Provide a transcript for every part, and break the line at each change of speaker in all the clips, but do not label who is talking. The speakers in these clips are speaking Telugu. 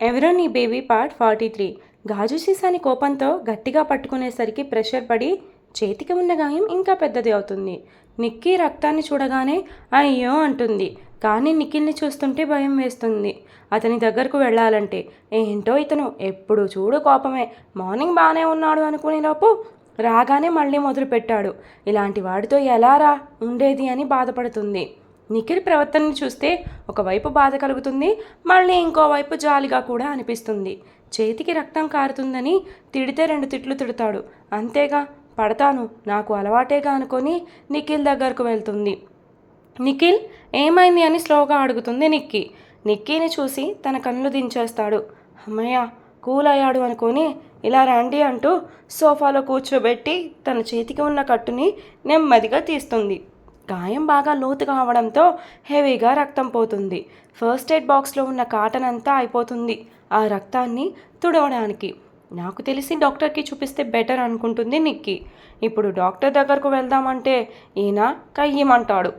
ఎవరో నీ బేబీ పార్ట్ ఫార్టీ త్రీ. గాజు సీసాని కోపంతో గట్టిగా పట్టుకునేసరికి ప్రెషర్ పడి చేతికి ఉన్న గాయం ఇంకా పెద్దది అవుతుంది. నిక్కీ రక్తాన్ని చూడగానే అయ్యో అంటుంది. కానీ నిఖిల్ని చూస్తుంటే భయం వేస్తుంది. అతని దగ్గరకు వెళ్ళాలంటే ఏంటో ఇతను ఎప్పుడు చూడు కోపమే. మార్నింగ్ బాగానే ఉన్నాడు అనుకునేలోపు రాగానే మళ్ళీ మొదలుపెట్టాడు. ఇలాంటి వాడితో ఎలా రా ఉండేది అని బాధపడుతుంది. నిఖిల్ ప్రవర్తనని చూస్తే ఒకవైపు బాధ కలుగుతుంది మళ్ళీ ఇంకోవైపు జాలిగా కూడా అనిపిస్తుంది. చేతికి రక్తం కారుతుందని తిడితే రెండు తిట్లు తిడతాడు. అంతేగా పడతాను నాకు అలవాటేగా అనుకొని నిఖిల్ దగ్గరకు వెళ్తుంది. నిఖిల్ ఏమైంది అని స్లోగా అడుగుతుంది నిక్కీ. నిక్కీని చూసి తన కళ్ళు దించేస్తాడు. అమ్మయ్య కూల్ అయ్యాడు అనుకొని ఇలా రండి అంటూ సోఫాలో కూర్చోబెట్టి తన చేతికి ఉన్న కట్టుని నెమ్మదిగా తీస్తుంది. గాయం బాగా లోతుగా అవడంతో హెవీగా రక్తం పోతుంది. ఫస్ట్ ఎయిడ్ బాక్స్లో ఉన్న కాటన్ అంతా అయిపోతుంది ఆ రక్తాన్ని తుడవడానికి. నాకు తెలిసి డాక్టర్కి చూపిస్తే బెటర్ అనుకుంటుంది నిక్కీ. ఇప్పుడు డాక్టర్ దగ్గరకు వెళ్దామంటే ఈయన కయ్యమంటాడు.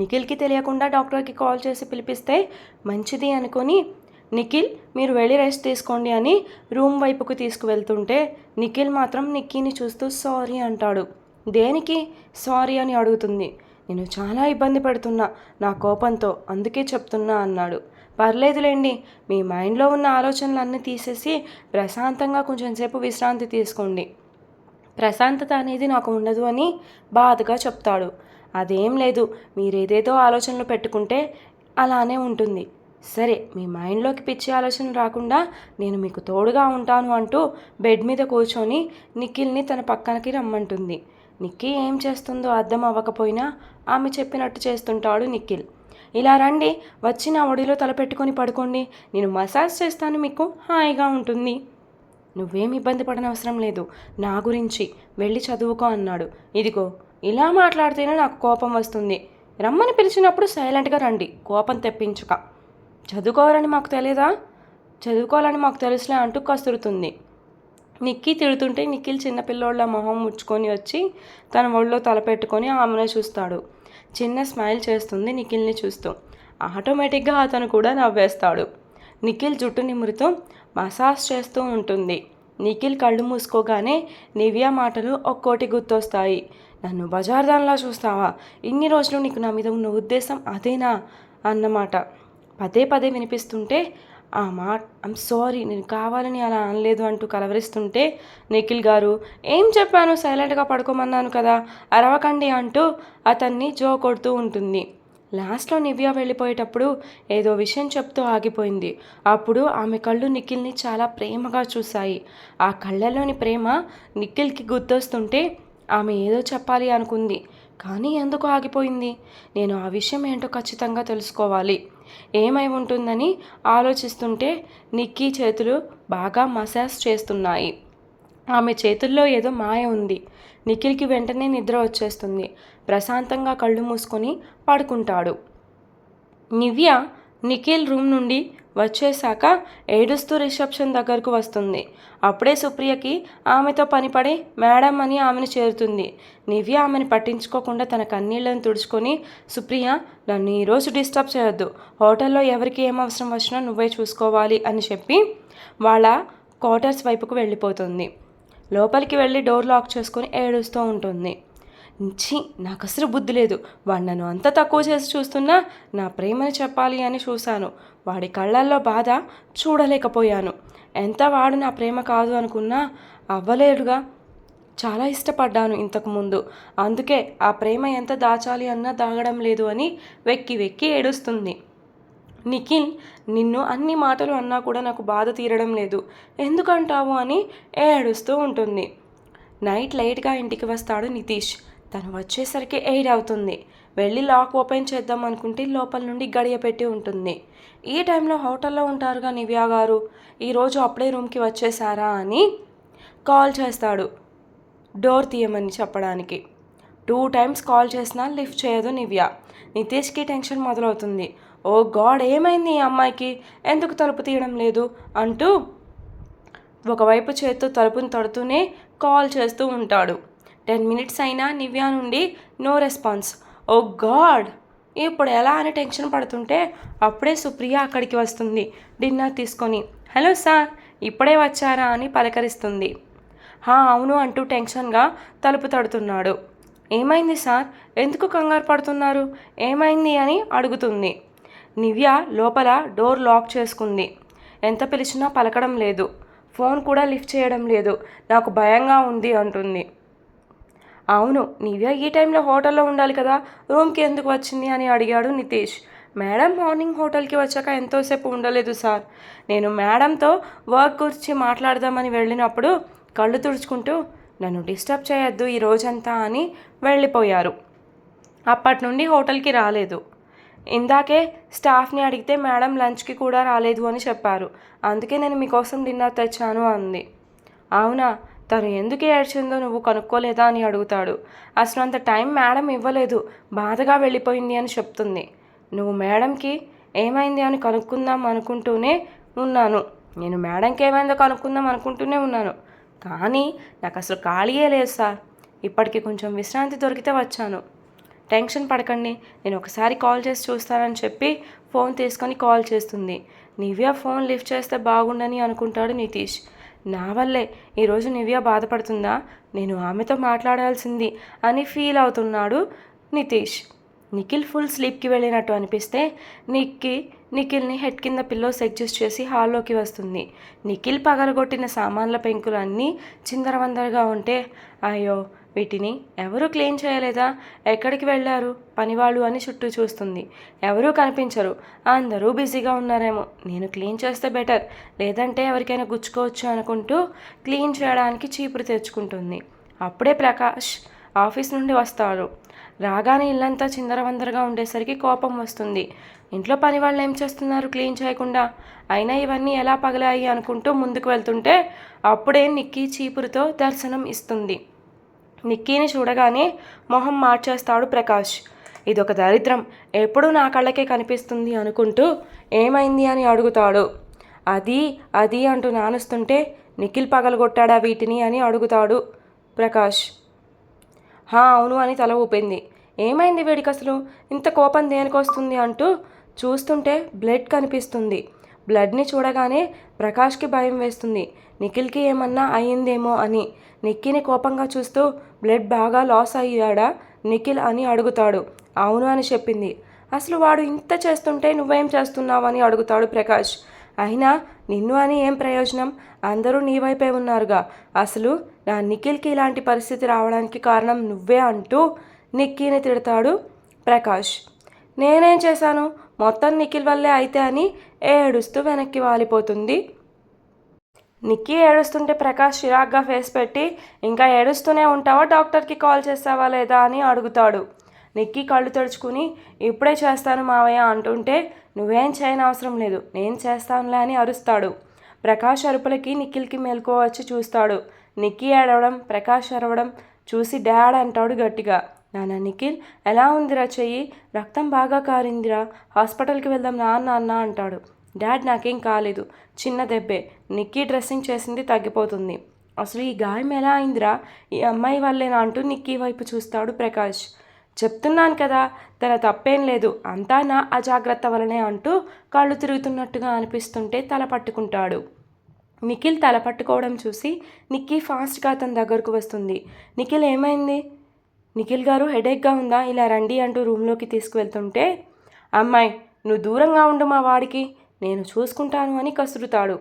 నిఖిల్కి తెలియకుండా డాక్టర్కి కాల్ చేసి పిలిపిస్తే మంచిది అనుకొని నిఖిల్ మీరు వెళ్ళి రెస్ట్ తీసుకోండి అని రూమ్ వైపుకు తీసుకువెళ్తుంటే నిఖిల్ మాత్రం నిక్కీని చూస్తూ సారీ అంటాడు. దేనికి? సారీ అని అడుగుతుంది. నేను చాలా ఇబ్బంది పడుతున్నా నా కోపంతో అందుకే చెప్తున్నా అన్నాడు. పర్లేదులేండి మీ మైండ్లో ఉన్న ఆలోచనలన్నీ తీసేసి ప్రశాంతంగా కొంచెం సేపు విశ్రాంతి తీసుకోండి. ప్రశాంతత అనేది నాకు ఉండదు అని బాధగా చెప్తాడు. అదేం లేదు మీరేదేదో ఆలోచనలు పెట్టుకుంటే అలానే ఉంటుంది. సరే మీ మైండ్లోకి పిచ్చి ఆలోచన రాకుండా నేను మీకు తోడుగా ఉంటాను అంటూ బెడ్ మీద కూర్చొని నిఖిల్ని తన పక్కనకి రమ్మంటుంది. నిక్కీ ఏం చేస్తుందో అర్థం అవ్వకపోయినా ఆమె చెప్పినట్టు చేస్తుంటాడు నిఖిల్. ఇలా రండి వచ్చి నా ఒడిలో తలపెట్టుకొని పడుకోండి. నేను మసాజ్ చేస్తాను మీకు హాయిగా ఉంటుంది. నువ్వేం ఇబ్బంది పడనవసరం లేదు. నా గురించి వెళ్ళి చదువుకో అన్నాడు. ఇదిగో ఇలా మాట్లాడితేనే నాకు కోపం వస్తుంది. రమ్మని పిలిచినప్పుడు సైలెంట్గా రండి కోపం తెప్పించుక. చదువుకోవాలని మాకు తెలియదా చదువుకోవాలని మాకు తెలుసులే అంటూ కసురుతుంది. నిక్కీ తిడుతుంటే నిఖిల్ చిన్నపిల్లోళ్ళ మొహం ముచ్చుకొని వచ్చి తన ఒళ్ళో తలపెట్టుకొని ఆమెనే చూస్తాడు. చిన్న స్మైల్ చేస్తుంది నిఖిల్ని చూస్తూ. ఆటోమేటిక్గా అతను కూడా నవ్వేస్తాడు. నిఖిల్ జుట్టు నిమురుతూ మసాజ్ చేస్తూ ఉంటుంది. నిఖిల్ కళ్ళు మూసుకోగానే నివ్య మాటలు ఒక్కోటి గుర్తొస్తాయి. నన్ను బజార్దాన్లా చూస్తావా? ఇన్ని రోజులు నీకు నా మీద ఉన్న ఉద్దేశం అదేనా? అన్నమాట. పదే పదే వినిపిస్తుంటే ఆ మా ఐమ్ సారీ నేను కావాలని అలా అనలేదు అంటూ కలవరిస్తుంటే నిఖిల్ గారు ఏం చెప్పాను? సైలెంట్గా పడుకోమన్నాను కదా అరవకండి అంటూ అతన్ని జో కొడుతూ ఉంటుంది. లాస్ట్లో నివ్య వెళ్ళిపోయేటప్పుడు ఏదో విషయం చెప్తూ ఆగిపోయింది. అప్పుడు ఆమె కళ్ళు నిఖిల్ని చాలా ప్రేమగా చూశాయి. ఆ కళ్ళలోని ప్రేమ నిఖిల్కి గుర్తొస్తుంటే ఆమె ఏదో చెప్పాలి అనుకుంది. కానీ ఎందుకు ఆగిపోయింది? నేను ఆ విషయం ఏంటో ఖచ్చితంగా తెలుసుకోవాలి. ఏమై ఉంటుందని ఆలోచిస్తుంటే నిక్కీ చేతులు బాగా మసాజ్ చేస్తున్నాయి. ఆమె చేతుల్లో ఏదో మాయ ఉంది. నిఖిల్కి వెంటనే నిద్ర వచ్చేస్తుంది. ప్రశాంతంగా కళ్ళు మూసుకొని పడుకుంటాడు. నివ్య నిఖిల్ రూమ్ నుండి వచ్చేశాక ఏడుస్తూ రిసెప్షన్ దగ్గరకు వస్తుంది. అప్పుడే సుప్రియకి ఆమెతో పనిపడి మేడం అని ఆమెను చేరుతుంది. నివ్య ఆమెను పట్టించుకోకుండా తన కన్నీళ్ళను తుడుచుకొని సుప్రియ నన్ను ఈరోజు డిస్టర్బ్ చేయొద్దు. హోటల్లో ఎవరికి ఏం అవసరం వచ్చినా నువ్వే చూసుకోవాలి అని చెప్పి వాళ్ళ క్వార్టర్స్ వైపుకు వెళ్ళిపోతుంది. లోపలికి వెళ్ళి డోర్ లాక్ చేసుకొని ఏడుస్తూ ఉంటుంది. ఛీ నాకు అసలు బుద్ధి లేదు. వాడు నన్ను అంత తక్కువ చేసి చూస్తున్నా నా ప్రేమని చెప్పాలి అని చూశాను. వాడి కళ్ళల్లో బాధ చూడలేకపోయాను. ఎంత వాడు నా ప్రేమ కాదు అనుకున్నా అవ్వలేడుగా. చాలా ఇష్టపడ్డాను ఇంతకుముందు అందుకే ఆ ప్రేమ ఎంత దాచాలి అన్నా దాగడం లేదు అని వెక్కి వెక్కి ఏడుస్తుంది. నిఖిల్ నిన్ను అన్ని మాటలు అన్నా కూడా నాకు బాధ తీరడం లేదు. ఎందుకంటావు అని ఏడుస్తూ ఉంటుంది. నైట్ లేట్గా ఇంటికి వస్తాడు నితీష్. తను వచ్చేసరికి ఎయిట్ అవుతుంది. వెళ్ళి లాక్ ఓపెన్ చేద్దాం అనుకుంటే లోపల నుండి గడియ పెట్టి ఉంటుంది. ఈ టైంలో హోటల్లో ఉంటారుగా నివ్యా గారు? ఈరోజు అప్పుడే రూమ్కి వచ్చేసారా అని కాల్ చేస్తాడు. డోర్ తీయమని చెప్పడానికి. టూ టైమ్స్ కాల్ చేసినా లిఫ్ట్ చేయదు నివ్య. నితేష్కి టెన్షన్ మొదలవుతుంది. ఓ గాడ్ ఏమైంది ఈ అమ్మాయికి? ఎందుకు తలుపు తీయడం లేదు? అంటూ ఒకవైపు చేత్తో తలుపుని తడుతూనే కాల్ చేస్తూ ఉంటాడు. టెన్ మినిట్స్ అయినా నివ్యా నుండి నో రెస్పాన్స్. Oh God! ఇప్పుడు ఎలా అని టెన్షన్ పడుతుంటే అప్పుడే సుప్రియ అక్కడికి వస్తుంది డిన్నర్ తీసుకొని. హలో సార్ ఇప్పుడే వచ్చారా అని పలకరిస్తుంది. హా అవును అంటూ టెన్షన్గా తలుపు తడుతున్నాడు. ఏమైంది సార్? ఎందుకు కంగారు పడుతున్నారు? ఏమైంది అని అడుగుతుంది. నివ్య లోపల డోర్ లాక్ చేసుకుంది. ఎంత పిలిచినా పలకడం లేదు. ఫోన్ కూడా లిఫ్ట్ చేయడం లేదు. నాకు భయంగా ఉంది అంటుంది. అవును నివ్య ఈ టైంలో హోటల్లో ఉండాలి కదా రూమ్కి ఎందుకు వచ్చింది అని అడిగాడు నితీష్. మేడం మార్నింగ్ హోటల్కి వచ్చాక ఎంతోసేపు ఉండలేదు సార్. నేను మేడంతో వర్క్ గురించి మాట్లాడదామని వెళ్ళినప్పుడు కళ్ళు తుడుచుకుంటూ నన్ను డిస్టర్బ్ చేయొద్దు ఈ రోజంతా అని వెళ్ళిపోయారు. అప్పటి నుండి హోటల్కి రాలేదు. ఇందాకే స్టాఫ్ని అడిగితే మేడం లంచ్కి కూడా రాలేదు అని చెప్పారు. అందుకే నేను మీకోసం డిన్నర్ తెచ్చాను అంది. అవునా తను ఎందుకు ఏడ్చిందో నువ్వు కనుక్కోలేదా అని అడుగుతాడు. అసలు అంత టైం మేడం ఇవ్వలేదు. బాధగా వెళ్ళిపోయింది అని చెప్తుంది. నువ్వు మేడంకి ఏమైంది అని కనుక్కుందాం అనుకుంటూనే ఉన్నాను. నేను మేడంకి ఏమైందో కనుక్కుందాం అనుకుంటూనే ఉన్నాను. కానీ నాకు అసలు ఖాళీయే లేదు సార్. ఇప్పటికి కొంచెం విశ్రాంతి దొరికితే వచ్చాను. టెన్షన్ పడకండి. నేను ఒకసారి కాల్ చేసి చూస్తానని చెప్పి ఫోన్ తీసుకొని కాల్ చేస్తుంది. నివ్య ఫోన్ లిఫ్ట్ చేస్తే బాగుండని అనుకుంటాడు నితీష్. నా వల్లే. ఈరోజు నివ్య బాధపడుతుందా? నేను ఆమెతో మాట్లాడాల్సింది అని ఫీల్ అవుతున్నాడు నితీష్. నిఖిల్ ఫుల్ స్లీప్కి వెళ్ళినట్టు అనిపిస్తే నిక్కి నిఖిల్ని హెడ్ కింద పిల్లోస్ అడ్జస్ట్ చేసి హాల్లోకి వస్తుంది. నిఖిల్ పగలగొట్టిన సామాన్ల పెంకులు అన్నీ చిందరవందరగా ఉంటే అయ్యో వీటిని ఎవరు క్లీన్ చేయలేదా? ఎక్కడికి వెళ్ళారు? పనివాళ్ళు అని చుట్టూ చూస్తుంది. ఎవరూ కనిపించరు. అందరూ బిజీగా ఉన్నారేమో. నేను క్లీన్ చేస్తే బెటర్. లేదంటే ఎవరికైనా గుచ్చుకోవచ్చు అనుకుంటూ క్లీన్ చేయడానికి చీపురు తెచ్చుకుంటుంది అప్పుడే ప్రకాష్ ఆఫీస్ నుండి వస్తాడు. రాగానే ఇల్లంతా చిందరవందరగా ఉండేసరికి కోపం వస్తుంది. ఇంట్లో పని వాళ్ళు ఏం చేస్తున్నారు క్లీన్ చేయకుండా? అయినా ఇవన్నీ ఎలా పగలాయి అనుకుంటూ ముందుకు వెళ్తుంటే అప్పుడే నిక్కీ చీపురుతో దర్శనం ఇస్తుంది. నిక్కీని చూడగానే మొహం మార్చేస్తాడు ప్రకాష్. ఇదొక దరిద్రం. ఎప్పుడూ నా కళ్ళకే కనిపిస్తుంది అనుకుంటూ ఏమైంది అని అడుగుతాడు. అది అది అంటూ నానుస్తుంటే నిఖిల్ పగలగొట్టాడా వీటిని అని అడుగుతాడు ప్రకాష్. హా అవును అని తల ఊపింది. ఏమైంది వీడికి అసలు ఇంత కోపం దేనికొస్తుంది అంటూ చూస్తుంటే బ్లడ్ కనిపిస్తుంది. బ్లడ్ని చూడగానే ప్రకాష్కి భయం వేస్తుంది. నిఖిల్కి ఏమన్నా అయ్యిందేమో అని. నిక్కిని కోపంగా చూస్తూ బ్లడ్ బాగా లాస్ అయ్యాడా? నిఖిల్ అని అడుగుతాడు. అవును అని చెప్పింది. అసలు వాడు ఇంత చేస్తుంటే నువ్వేం చేస్తున్నావని అని అడుగుతాడు ప్రకాష్. అయినా నిన్ను అని ఏం ప్రయోజనం? అందరూ నీ వైపే ఉన్నారుగా. అసలు నా నిఖిల్కి ఇలాంటి పరిస్థితి రావడానికి కారణం నువ్వే అంటూ నిక్కీని తిడతాడు ప్రకాష్. నేనేం చేశాను? మొత్తం నిఖిల్ వల్లే అయితే అని ఏడుస్తూ వెనక్కి వాలిపోతుంది. నిక్కీ ఏడుస్తుంటే ప్రకాష్ చిరాగ్గా ఫేస్ పెట్టి ఇంకా ఏడుస్తూనే ఉంటావా? డాక్టర్కి కాల్ చేస్తావా లేదా? అని అడుగుతాడు. నిక్కీ కళ్ళు తెరుచుకుని ఇప్పుడే చేస్తాను మావయ్య అంటుంటే నువ్వేం చేయని అవసరం లేదు నేను చేస్తానులే అని అరుస్తాడు. ప్రకాష్ అరుపులకి నిఖిల్కి మెలకు వచ్చి చూస్తాడు. నిక్కీ ఏడవడం ప్రకాష్ అరవడం చూసి డాడ్ అంటాడు గట్టిగా. నాన్న నిఖిల్ ఎలా ఉందిరా చెయ్యి? రక్తం బాగా కారిందిరా. హాస్పిటల్కి వెళ్దాం రా నాన్న అంటాడు. డాడ్ నాకేం కాలేదు. చిన్న దెబ్బే. నిక్కీ డ్రెస్సింగ్ చేసింది తగ్గిపోతుంది. అసలు ఈ గాయం ఎలా అయిందిరా? ఈ అమ్మాయి వల్లేనా అంటూ నిక్కీ వైపు చూస్తాడు ప్రకాష్. చెప్తున్నాను కదా తన తప్పేం లేదు. అంతా నా అజాగ్రత్త వలనే అంటూ కళ్ళు తిరుగుతున్నట్టుగా అనిపిస్తుంటే తల పట్టుకుంటాడు. నిఖిల్ తల పట్టుకోవడం చూసి నిక్కీ ఫాస్ట్గా అతని దగ్గరకు వస్తుంది. నిఖిల్ ఏమైంది? నిఖిల్ గారు హెడేక్గా ఉందా? ఇలా రండి అంటూ రూమ్లోకి తీసుకువెళ్తుంటే అమ్మాయి నువ్వు దూరంగా ఉండు మా వాడికి నేను చూసుకుంటాను అని కసురుతాడు.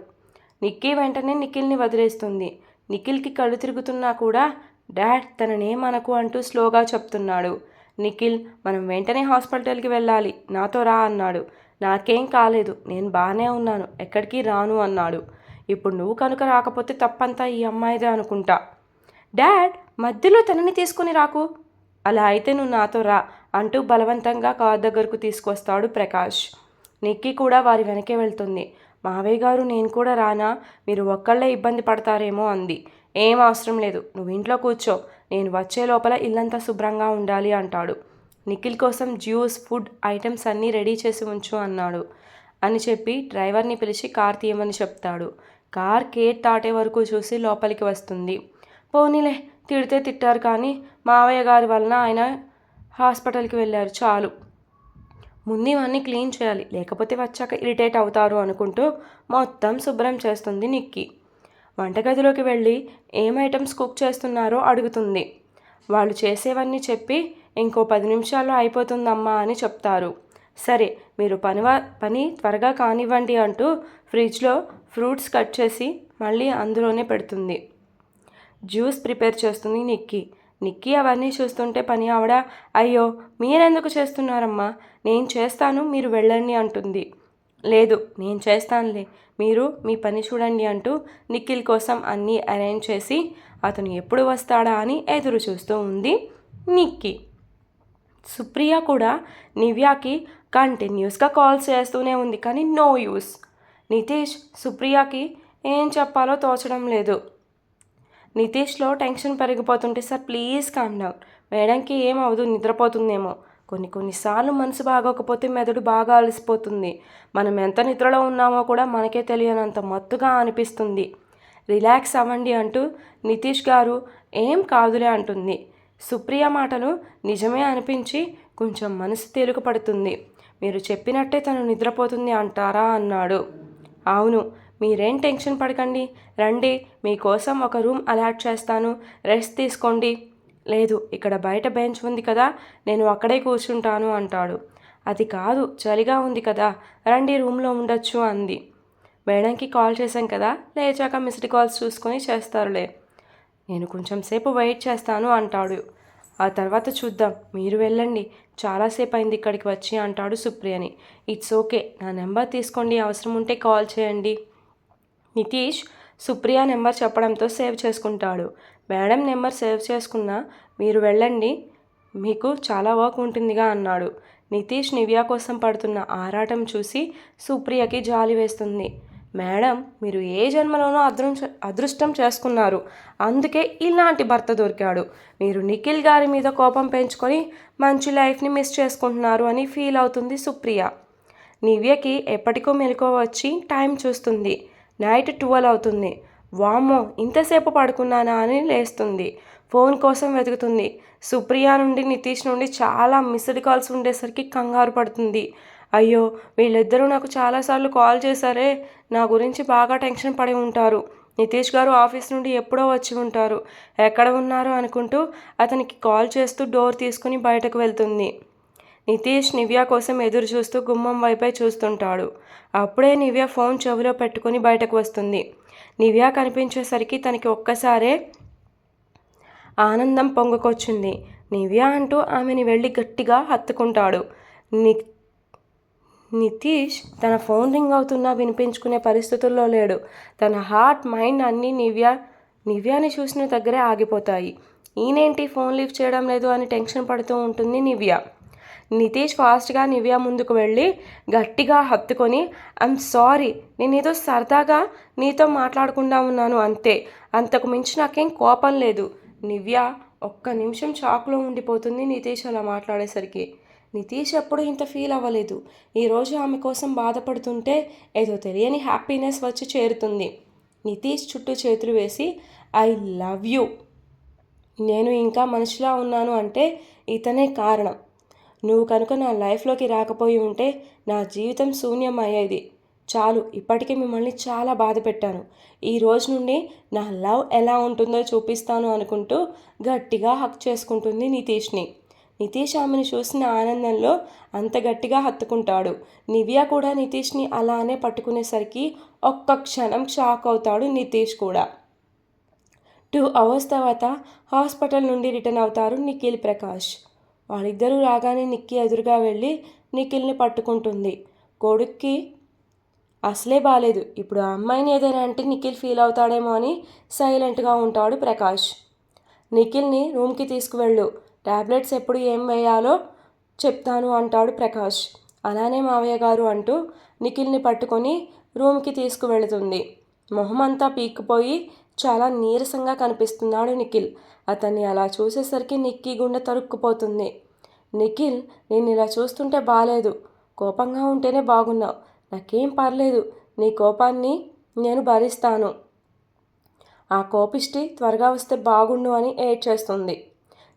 నిక్కీ వెంటనే నిఖిల్ని వదిలేస్తుంది. నిఖిల్కి కళ్ళు తిరుగుతున్నా కూడా డాడ్ తననేమనకు అంటూ స్లోగా చెప్తున్నాడు. నిఖిల్ మనం వెంటనే హాస్పిటల్కి వెళ్ళాలి నాతో రా అన్నాడు. నాకేం కాలేదు నేను బాగానే ఉన్నాను ఎక్కడికి రాను అన్నాడు. ఇప్పుడు నువ్వు కనుక రాకపోతే తప్పంతా ఈ అమ్మాయిదే అనుకుంటా. డాడ్ మధ్యలో తనని తీసుకుని రాకు అలా అయితే నువ్వు నాతో రా అంటూ బలవంతంగా కార్ దగ్గరకు తీసుకొస్తాడు ప్రకాష్. నిక్కీ కూడా వారి వెనకే వెళ్తుంది. మావయ్య గారు నేను కూడా రానా? మీరు ఒక్కళ్ళే ఇబ్బంది పడతారేమో అంది. ఏం అవసరం లేదు నువ్వు ఇంట్లో కూర్చో. నేను వచ్చే లోపల ఇల్లంతా శుభ్రంగా ఉండాలి అంటాడు. నిఖిల్ కోసం జ్యూస్ ఫుడ్ ఐటమ్స్ అన్నీ రెడీ చేసి ఉంచు అన్నాడు అని చెప్పి డ్రైవర్ని పిలిచి కార్ తీయమని చెప్తాడు. కార్ కేట్ దాటే వరకు చూసి లోపలికి వస్తుంది. పోనీలే తిడితే తిట్టారు కానీ మావయ్య గారి వలన ఆయన హాస్పిటల్కి వెళ్ళారు. చాలు. ముందు ఇవన్నీ క్లీన్ చేయాలి. లేకపోతే వచ్చాక ఇరిటేట్ అవుతారు అనుకుంటూ మొత్తం శుభ్రం చేస్తుంది నిక్కి. వంటగదిలోకి వెళ్ళి ఏం ఐటమ్స్ కుక్ చేస్తున్నారో అడుగుతుంది. వాళ్ళు చేసేవన్నీ చెప్పి ఇంకో పది నిమిషాల్లో అయిపోతుందమ్మా అని చెప్తారు. సరే మీరు పని పని త్వరగా కానివ్వండి అంటూ ఫ్రిడ్జ్లో ఫ్రూట్స్ కట్ చేసి మళ్ళీ అందులోనే పెడుతుంది. జ్యూస్ ప్రిపేర్ చేస్తుంది నిక్కీ. నిక్కీ అవన్నీ చూస్తుంటే పని ఆవిడ అయ్యో మీరెందుకు చేస్తున్నారమ్మా? నేను చేస్తాను మీరు వెళ్ళండి అంటుంది. లేదు నేను చేస్తానులే. మీరు మీ పని చూడండి అంటూ నిఖిల్ కోసం అన్నీ అరేంజ్ చేసి అతను ఎప్పుడు వస్తాడా అని ఎదురు చూస్తూ ఉంది నిక్కీ సుప్రియ కూడా నివ్యాకి కంటిన్యూస్గా కాల్స్ చేస్తూనే ఉంది కానీ నో యూస్. నితీష్ సుప్రియకి ఏం చెప్పాలో తోచడం లేదు. నితీష్లో టెన్షన్ పెరిగిపోతుంటే సార్ ప్లీజ్ కామ్ డౌన్ మేడంకి ఏం అవదు నిద్రపోతుందేమో. కొన్ని కొన్నిసార్లు మనసు బాగోకపోతే మెదడు బాగా అలసిపోతుంది. మనం ఎంత నిద్రలో ఉన్నామో కూడా మనకే తెలియనంత మత్తుగా అనిపిస్తుంది. రిలాక్స్ అవ్వండి అంటూ నితీష్ గారు ఏం కాదులే అంటుంది. సుప్రియ మాటలు నిజమే అనిపించి కొంచెం మనసు తేలిక పడుతుంది మీరు చెప్పినట్టే తను నిద్రపోతుంది అంటారా అన్నాడు. అవును మీరేం టెన్షన్ పడకండి. రండి మీకోసం ఒక రూమ్ అలాట్ చేస్తాను. రెస్ట్ తీసుకోండి. లేదు ఇక్కడ బయట బెంచ్ ఉంది కదా నేను అక్కడే కూర్చుంటాను అంటాడు. అది కాదు చలిగా ఉంది కదా రండి రూమ్లో ఉండొచ్చు అంది. మేడంకి కాల్ చేశాం కదా లేచాక మిస్డ్ కాల్స్ చూసుకొని చేస్తారులే. నేను కొంచెం సేపు వెయిట్ చేస్తాను అంటాడు. ఆ తర్వాత చూద్దాం మీరు వెళ్ళండి. చాలాసేపు అయింది ఇక్కడికి వచ్చి అంటాడు సుప్రియని. ఇట్స్ ఓకే నా నెంబర్ తీసుకోండి అవసరం ఉంటే కాల్ చేయండి. నితీష్ సుప్రియ నెంబర్ చెప్పడంతో సేవ్ చేసుకుంటాడు. మేడం నెంబర్ సేవ్ చేసుకున్నా మీరు వెళ్ళండి మీకు చాలా వర్క్ ఉంటుందిగా అన్నాడు. నితీష్ నివ్యా కోసం పడుతున్న ఆరాటం చూసి సుప్రియకి జాలి వేస్తుంది. మేడం మీరు ఏ జన్మలోనో అదృ అదృష్టం చేసుకున్నారు. అందుకే ఇలాంటి భర్త దొరికాడు. మీరు నిఖిల్ గారి మీద కోపం పెంచుకొని మంచి లైఫ్ని మిస్ చేసుకుంటున్నారు అని ఫీల్ అవుతుంది సుప్రియ. నివ్యకి ఎప్పటికో మెలకువ వచ్చి టైం చూస్తుంది. నైట్ ట్వెల్వ్ అవుతుంది. వామ్మో ఇంతసేపు పడుకున్నానా అని లేస్తుంది. ఫోన్ కోసం వెతుకుతుంది. సుప్రియ నుండి నితీష్ నుండి చాలా మిస్డ్ కాల్స్ ఉండేసరికి కంగారు పడుతుంది. అయ్యో వీళ్ళిద్దరూ నాకు చాలాసార్లు కాల్ చేశారే. నా గురించి బాగా టెన్షన్ పడి ఉంటారు. నితీష్ గారు ఆఫీస్ నుండి ఎప్పుడో వచ్చి ఉంటారు. ఎక్కడ ఉన్నారు అనుకుంటూ అతనికి కాల్ చేస్తూ డోర్ తీసుకుని బయటకు వెళ్తుంది. నితీష్ నివ్య కోసం ఎదురు చూస్తూ గుమ్మం వైపే చూస్తుంటాడు. అప్పుడే నివ్య ఫోన్ చెవిలో పెట్టుకుని బయటకు వస్తుంది. నివ్య కనిపించేసరికి తనకి ఒక్కసారే ఆనందం పొంగుకొచ్చింది. నివ్య అంటూ ఆమెని వెళ్ళి గట్టిగా హత్తుకుంటాడు. ని నితీష్ తన ఫోన్ రింగ్ అవుతున్నా వినిపించుకునే పరిస్థితుల్లో లేడు. తన హార్ట్ మైండ్ అన్నీ నివ్య నివ్యాని చూసిన దగ్గరే ఆగిపోతాయి. ఈయనేంటి ఫోన్ లిఫ్ట్ చేయడం లేదు అని టెన్షన్ పడుతూ ఉంటుంది నివ్య. నితీష్ ఫాస్ట్గా నివ్య ముందుకు వెళ్ళి గట్టిగా హత్తుకొని ఐమ్ సారీ నేను ఏదో సరదాగా నీతో మాట్లాడకుండా ఉన్నాను అంతే. అంతకు మించి నాకేం కోపం లేదు. నివ్య ఒక్క నిమిషం షాక్లో ఉండిపోతుంది నితీష్ అలా మాట్లాడేసరికి. నితీష్ ఎప్పుడు ఇంత ఫీల్ అవ్వలేదు. ఈరోజు ఆమె కోసం బాధపడుతుంటే ఏదో తెలియని హ్యాపీనెస్ వచ్చి చేరుతుంది. నితీష్ చుట్టూ చేతులు వేసి ఐ లవ్ యూ. నేను ఇంకా మనిషిలా ఉన్నాను అంటే ఇతనే కారణం. నువ్వు కనుక నా లైఫ్లోకి రాకపోయి ఉంటే నా జీవితం శూన్యం అయ్యేది. చాలు ఇప్పటికే మిమ్మల్ని చాలా బాధ పెట్టాను. ఈ రోజు నుండి నా లవ్ ఎలా ఉంటుందో చూపిస్తాను అనుకుంటూ గట్టిగా హక్ చేసుకుంటుంది నితీష్ని. నితీష్ ఆమెను చూసిన ఆనందంలో అంత గట్టిగా హత్తుకుంటాడు. నివ్య కూడా నితీష్ని అలానే పట్టుకునేసరికి ఒక్క క్షణం షాక్ అవుతాడు నితీష్ కూడా. టూ అవర్స్ తర్వాత హాస్పిటల్ నుండి రిటర్న్ అవుతారు నిఖిల్ ప్రకాష్. వాళ్ళిద్దరూ రాగానే నిక్కి ఎదురుగా వెళ్ళి నిఖిల్ని పట్టుకుంటుంది. కొడుక్కి అసలే బాగాలేదు ఇప్పుడు ఆ అమ్మాయిని ఏదైనా అంటే నిఖిల్ ఫీల్ అవుతాడేమో అని సైలెంట్గా ఉంటాడు ప్రకాష్. నిఖిల్ని రూమ్కి తీసుకువెళ్ళు. ట్యాబ్లెట్స్ ఎప్పుడు ఏం వేయాలో చెప్తాను అంటాడు ప్రకాష్. అలానే మావయ్య గారు అంటూ నిఖిల్ని పట్టుకొని రూమ్కి తీసుకువెళుతుంది. మొహమంతా పీక్కుపోయి చాలా నీరసంగా కనిపిస్తున్నాడు నిఖిల్. అతన్ని అలా చూసేసరికి నిక్కీ గుండె తరుక్కుపోతుంది. నిఖిల్ నేను ఇలా చూస్తుంటే బాగాలేదు కోపంగా ఉంటేనే బాగున్నావు. నాకేం పర్లేదు. నీ కోపాన్ని నేను భరిస్తాను. ఆ కోపిష్టి త్వరగా వస్తే బాగుండు అని ఏడ్ చేస్తుంది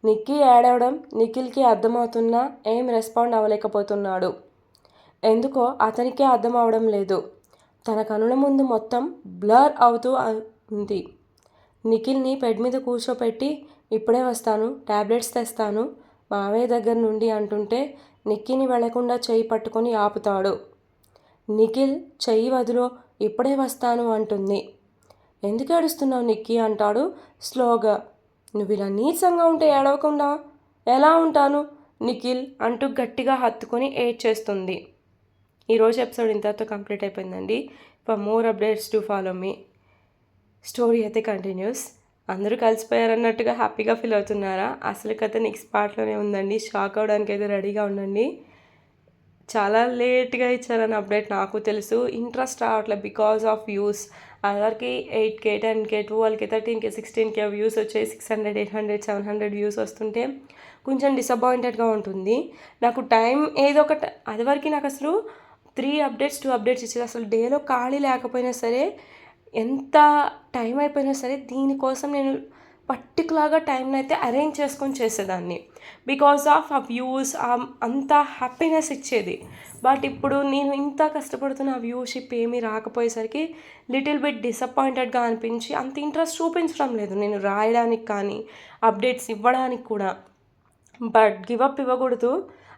నిక్కీ ఏడవడం నిఖిల్కి అర్థమవుతున్నా ఏం రెస్పాండ్ అవ్వలేకపోతున్నాడు. ఎందుకో అతనికే అర్థం అవడం లేదు. తన కనుల ముందు మొత్తం బ్లర్ అవుతూ ఉంది. నిఖిల్ని బెడ్ మీద కూర్చోపెట్టి ఇప్పుడే వస్తాను టాబ్లెట్స్ తెస్తాను మావయ్య దగ్గర నుండి అంటుంటే నిక్కిని వెళ్ళకుండా చేయి పట్టుకొని ఆపుతాడు. నిఖిల్ చెయ్యి వదిలో ఇప్పుడే వస్తాను అంటుంది. ఎందుకు ఏడుస్తున్నావు నిక్కీ? అంటాడు స్లోగా. నువ్వు ఇలా నీరసంగా ఉంటే ఏడవకుండా? ఎలా ఉంటాను? నిఖిల్ అంటూ గట్టిగా హత్తుకొని ఏడ్ చేస్తుంది. ఈరోజు ఎపిసోడ్ ఇంతతో కంప్లీట్ అయిపోయిందండి. For more updates to follow me story అయితే కంటిన్యూస్. అందరూ కలిసిపోయారన్నట్టుగా హ్యాపీగా ఫీల్ అవుతున్నారా? అసలు కథ నెక్స్ట్ పార్ట్లోనే ఉందండి. షాక్ అవడానికి అయితే రెడీగా ఉండండి. చాలా లేట్గా ఇచ్చారని అప్డేట్ నాకు తెలుసు. ఇంట్రెస్ట్ రావట్లేదు because of views. అదరికి eight K ten K twelve K thirteen K sixteen K views వచ్చాయి. Six hundred eight hundred seven hundred views వస్తుంటే కొంచెం డిసప్పాయింటెడ్గా ఉంటుంది. నాకు టైం ఏదో ఒక అది వరకు నాకు అసలు త్రీ అప్డేట్స్ టూ అప్డేట్స్ ఇచ్చేది. అసలు డేలో ఖాళీ లేకపోయినా సరే ఎంత టైం అయిపోయినా సరే దీనికోసం నేను పర్టికులర్గా టైంని అయితే అరేంజ్ చేసుకొని చేసేదాన్ని. బికాస్ ఆఫ్ ఆ వ్యూస్ అంత హ్యాపీనెస్ ఇచ్చేది. బట్ ఇప్పుడు నేను ఇంత కష్టపడుతున్న ఆ వ్యూషిప్ ఏమీ రాకపోయేసరికి లిటిల్ బిట్ డిసప్పాయింటెడ్గా అనిపించి అంత ఇంట్రెస్ట్ చూపించడం లేదు. నేను రాయడానికి కానీ అప్డేట్స్ ఇవ్వడానికి కూడా. బట్ గివ్ అప్ ఇవ్వకూడదు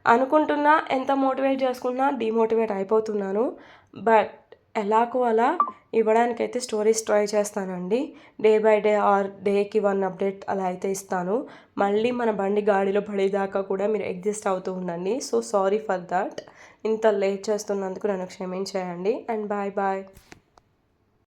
అనుకుంటున్నా ఎంత మోటివేట్ చేసుకున్నా డిమోటివేట్ అయిపోతున్నాను. బట్ ఎలాగో అలా ఇవ్వడానికైతే స్టోరీస్ ట్రై చేస్తానండి. డే బై డే ఆర్ డేకి వన్ అప్డేట్ అలా అయితే ఇస్తాను. మళ్ళీ మన బండి గాడిలో పడేదాకా కూడా మీరు ఎగ్జిస్ట్ అవుతూ ఉండండి. So sorry for that. ఇంత లేట్ చేస్తున్నందుకు నన్ను క్షమించేయండి. And bye bye.